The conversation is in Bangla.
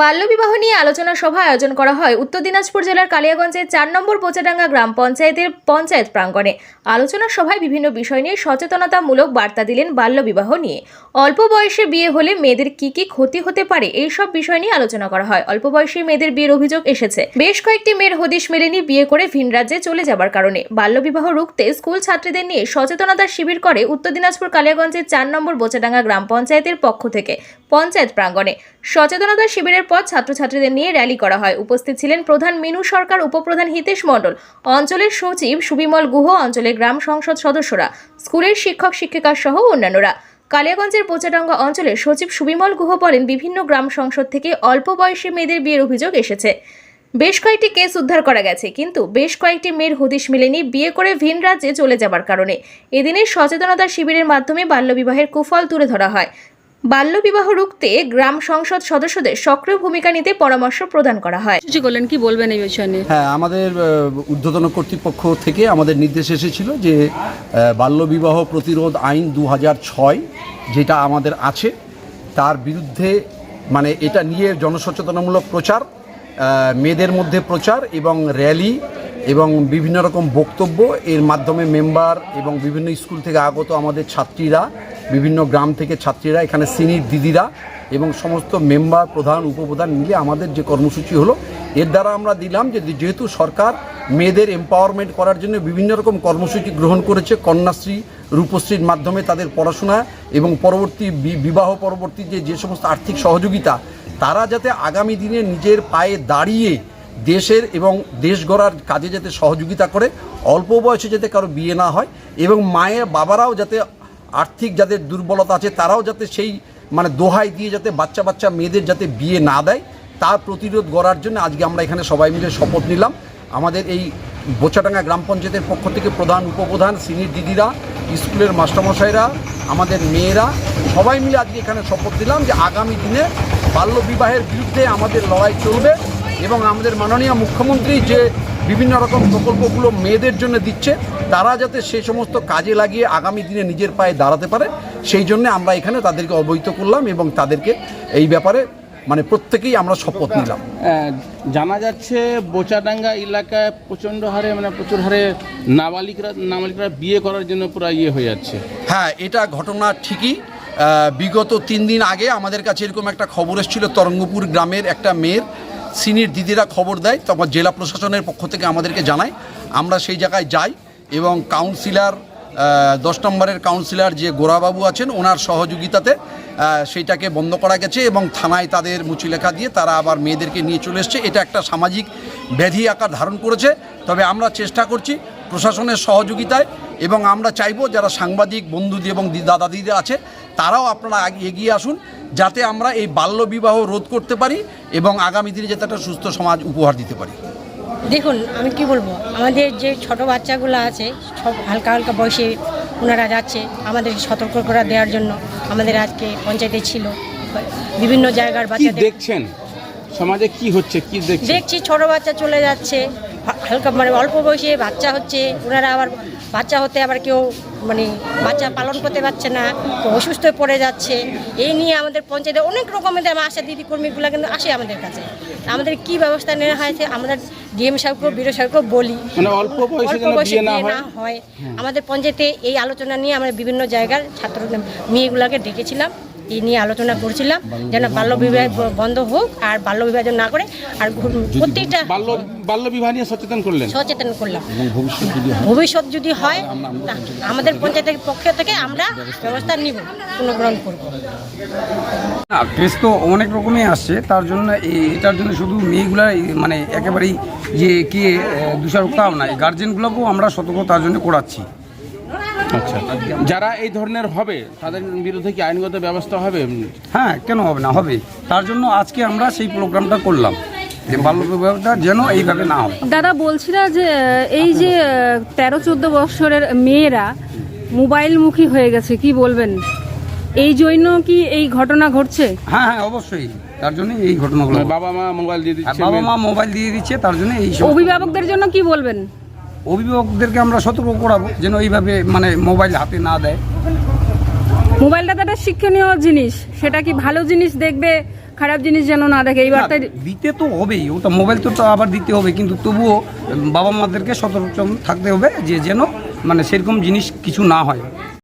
বাল্যবিবাহ নিয়ে আলোচনা সভা আয়োজন করা হয় উত্তর দিনাজপুর জেলার কালিয়াগঞ্জের চার নম্বর পোচাডাঙ্গা গ্রাম পঞ্চায়েতের পঞ্চায়েত প্রাঙ্গণে। আলোচনা সভায় বিভিন্ন বিষয় নিয়ে সচেতনতামূলক বার্তা দিলেন বাল্যবিবাহ নিয়ে। অল্প বয়সে বিয়ে হলে মেয়েদের কি কি ক্ষতি হতে পারে এই সব বিষয় নিয়ে আলোচনা করা হয়। অল্প বয়সী মেয়েদের বিয়ের অভিযোগ এসেছে। বেশ কয়েকটি মেয়ের হদিশ মেলেনি বিয়ে করে ভিন রাজ্যে চলে যাবার কারণে। বাল্যবিবাহ রুখতে স্কুল ছাত্রীদের নিয়ে সচেতনতার শিবির করে উত্তর দিনাজপুর কালিয়াগঞ্জের চার নম্বর বোচাডাঙ্গা গ্রাম পঞ্চায়েতের পক্ষ থেকে পঞ্চায়েত প্রাঙ্গণে। সচেতনতা শিবিরের পর ছাত্রছাত্রীদের নিয়ে র্যালি করা হয়। উপস্থিত ছিলেন প্রধান মিনু সরকার, উপপ্রধান হিতেশ মণ্ডল, অঞ্চলের সচিব সুবিমল গুহ, অঞ্চলের গ্রাম সংসদ সদস্যরা, স্কুলের শিক্ষক শিক্ষিকা সহ অন্যান্যরা। কালিয়াগঞ্জের পোচাডাঙ্গা অঞ্চলের সচিব সুবিমল গুহ বলেন, বিভিন্ন গ্রাম সংসদ থেকে অল্প বয়সী মেয়েদের বিয়ের অভিযোগ এসেছে। বেশ কয়েকটি কেস উদ্ধার করা গেছে, কিন্তু বেশ কয়েকটি মেয়ের হদিশ মেলেনি বিয়ে করে ভিন রাজ্যে চলে যাবার কারণে। এদিনের সচেতনতা শিবিরের মাধ্যমে বাল্যবিবাহের কুফল তুলে ধরা হয়। বাল্যবিবাহ রুখতে গ্রাম সংসদ সদস্যদের সক্রিয় ভূমিকা নিতে পরামর্শ প্রদান করা হয়। কিছু করলেন কি বলবেন এই বিষয় নিয়ে? হ্যাঁ আমাদের ঊর্ধ্বতন কর্তৃপক্ষ থেকে আমাদের নির্দেশ এসেছিল যে বাল্যবিবাহ প্রতিরোধ আইন দু ছয় যেটা আমাদের আছে তার বিরুদ্ধে মানে এটা নিয়ে জনসচেতনামূলক প্রচার মেয়েদের মধ্যে প্রচার এবং র্যালি এবং বিভিন্ন রকম বক্তব্য এর মাধ্যমে মেম্বার এবং বিভিন্ন স্কুল থেকে আগত আমাদের ছাত্রীরা বিভিন্ন গ্রাম থেকে ছাত্রীরা, এখানে সিনিয়র দিদিরা এবং সমস্ত মেম্বার, প্রধান, উপপ্রধান মিলে আমাদের যে কর্মসূচি হলো, এর দ্বারা আমরা দিলাম যে যেহেতু সরকার মেয়েদের এম্পাওয়ারমেন্ট করার জন্য বিভিন্ন রকম কর্মসূচি গ্রহণ করেছে, কন্যাশ্রী, রূপশ্রীর মাধ্যমে তাদের পড়াশোনা এবং পরবর্তী বিবাহ পরবর্তী যে যে সমস্ত আর্থিক সহযোগিতা, তারা যাতে আগামী দিনে নিজের পায়ে দাঁড়িয়ে দেশের এবং দেশ গড়ার কাজে যাতে সহযোগিতা করে, অল্প বয়সে যাতে কারও বিয়ে না হয় এবং মায়ের বাবারাও যাতে আর্থিক যাদের দুর্বলতা আছে, তারাও যাতে সেই মানে দোহাই দিয়ে যাতে বাচ্চা বাচ্চা মেয়েদের যাতে বিয়ে না দেয়, তার প্রতিরোধ গড়ার জন্য আজকে আমরা এখানে সবাই মিলে শপথ নিলাম। আমাদের এই বোচাডাঙ্গা গ্রাম পঞ্চায়েতের পক্ষ থেকে প্রধান উপপ্রধান সিনিয়র দিদিরা, স্কুলের মাস্টারমশাইরা, আমাদের মেয়েরা, সবাই মিলে আজকে এখানে শপথ দিলাম যে আগামী দিনে বাল্যবিবাহের বিরুদ্ধে আমাদের লড়াই চলবে এবং আমাদের মাননীয় মুখ্যমন্ত্রী যে বিভিন্ন রকম প্রকল্পগুলো মেয়েদের জন্য দিচ্ছে। তারা যাতে সেই সমস্ত কাজে লাগিয়ে আগামী দিনে নিজের পায়ে দাঁড়াতে পারে সেই জন্য আমরা এখানে তাদেরকে অবহিত করলাম এবং তাদেরকে এই ব্যাপারে মানে প্রত্যেকেই আমরা শপথ নিলাম। জানা যাচ্ছে বোচাডাঙ্গা এলাকায় প্রচণ্ড হারে মানে প্রচুর হারে নাবালিকরা নাবালিকরা বিয়ে করার জন্য পুরো ইয়ে হয়ে যাচ্ছে। হ্যাঁ এটা ঘটনা ঠিকই। বিগত তিন দিন আগে আমাদের কাছে এরকম একটা খবর এসেছিল তরঙ্গপুর গ্রামের একটা মেয়ের। সিনিয়র দিদিরা খবর দেয়, তখন জেলা প্রশাসনের পক্ষ থেকে আমাদেরকে জানায়। আমরা সেই জায়গায় যাই এবং কাউন্সিলর দশ নম্বরের কাউন্সিলর যে গোরাবাবু আছেন, ওনার সহযোগিতাতে সেইটাকে বন্ধ করা গেছে এবং থানায় তাদের মুচিলেখা দিয়ে তারা আবার মেয়েদেরকে নিয়ে চলে এসছে। এটা একটা সামাজিক ব্যাধি আকার ধারণ করেছে। তবে আমরা চেষ্টা করছি প্রশাসনের সহযোগিতায় এবং আমরা চাইব যারা সাংবাদিক, বন্ধু এবং দাদা দিদি আছে, তারাও আপনারা এগিয়ে আসুন। যাতে আমরা এই বাল্যবিবাহ রোধ করতে পারি এবং আগামী দিনে যাতে একটা সুস্থ সমাজ উপহার দিতে পারি। দেখুন আমি কি বলব? আমাদের যে ছোট বাচ্চাগুলো আছে সব হালকা হালকা বয়সে ওনারা যাচ্ছে আমাদের সতর্ক করে দেওয়ার জন্য। আমাদের আজকে পঞ্চায়েতে ছিল। বিভিন্ন জায়গার বাচ্চা দেখছেন? সমাজে কি হচ্ছে? কি দেখছেন? দেখছি ছোট বাচ্চা চলে যাচ্ছে হালকা মানে অল্প বয়সে বাচ্চা হচ্ছে ওনারা আবার বাচ্চা হতে আবার কেউ মানে বাচ্চা পালন করতে পারছে না অসুস্থ পড়ে যাচ্ছে। এই নিয়ে আমাদের পঞ্চায়েতে অনেক রকমের আশা দিদি কর্মীগুলো কিন্তু আসে আমাদের কাছে। আমাদের কি ব্যবস্থা নেওয়া হয়েছে আমাদের ডিএম সাহেবকেও বিরো সাহেবকেও বলি। মানে অল্প বয়সে হয়? না হয়। আমাদের পঞ্চায়েতে এই আলোচনা নিয়ে আমরা বিভিন্ন জায়গার ছাত্র মেয়েগুলোকে ডেকেছিলাম। এই নিয়ে আলোচনা করছিলাম যেন বাল্যবিবাহ বন্ধ হোক আর বাল্যবিবাহ যেন না করে আর প্রত্যেকটা বাল্য বাল্য বিবাহ নিয়ে সচেতন করলেন? সচেতন করলাম। ভবিষ্যৎ যদি হয়? আমাদের পঞ্চায়েতের পক্ষ থেকে আমরা ব্যবস্থা নিব পুনঃগ্রহণ করব। না কেস তো অনেক রকমই আসছে তার জন্য এই- এটার জন্য শুধু মেয়েগুলা মানে একেবারেই যে কে দোষারোপ তাও না গার্জেনগুলোকেও আমরা সতর্ক তার জন্য করাচ্ছি। আচ্ছা। যারা এই ধরনের হবে তাদের বিরুদ্ধে কি আইনগত ব্যবস্থা হবে? হ্যাঁ কেন হবে না? হবে। তার জন্য আজকে আমরা সেই প্রোগ্রামটা করলাম। যে বাল্যবিবাহটা যেন এইভাবে না হয়। দাদা বলছিলা যে এই যে তেরো চোদ্দ বছরের মেয়েরা মোবাইলমুখী হয়ে গেছে কি বলবেন? এই জন্য কি এই ঘটনা ঘটছে? হ্যাঁ হ্যাঁ অবশ্যই। তার জন্য এই ঘটনাগুলো মানে বাবা মা মোবাইল দিয়ে দিচ্ছে বাবা মা মোবাইল দিয়ে দিচ্ছে তার জন্য এই অভিভাবকদের জন্য কি বলবেন? অভিভাবকদেরকে আমরা সতর্ক করাবো যেন এইভাবে মানে মোবাইল হাতে না দেয়। মোবাইলটা তো একটা শিক্ষণীয় জিনিস। সেটা কি ভালো জিনিস দেখবে খারাপ জিনিস যেন না দেখে? এই বার্তায় দিতে তো হবেই। ওটা মোবাইল তো তো আবার দিতে হবে কিন্তু তবুও বাবা মাদেরকে সতর্ক থাকতে হবে যে যেন মানে সেরকম জিনিস কিছু না হয়।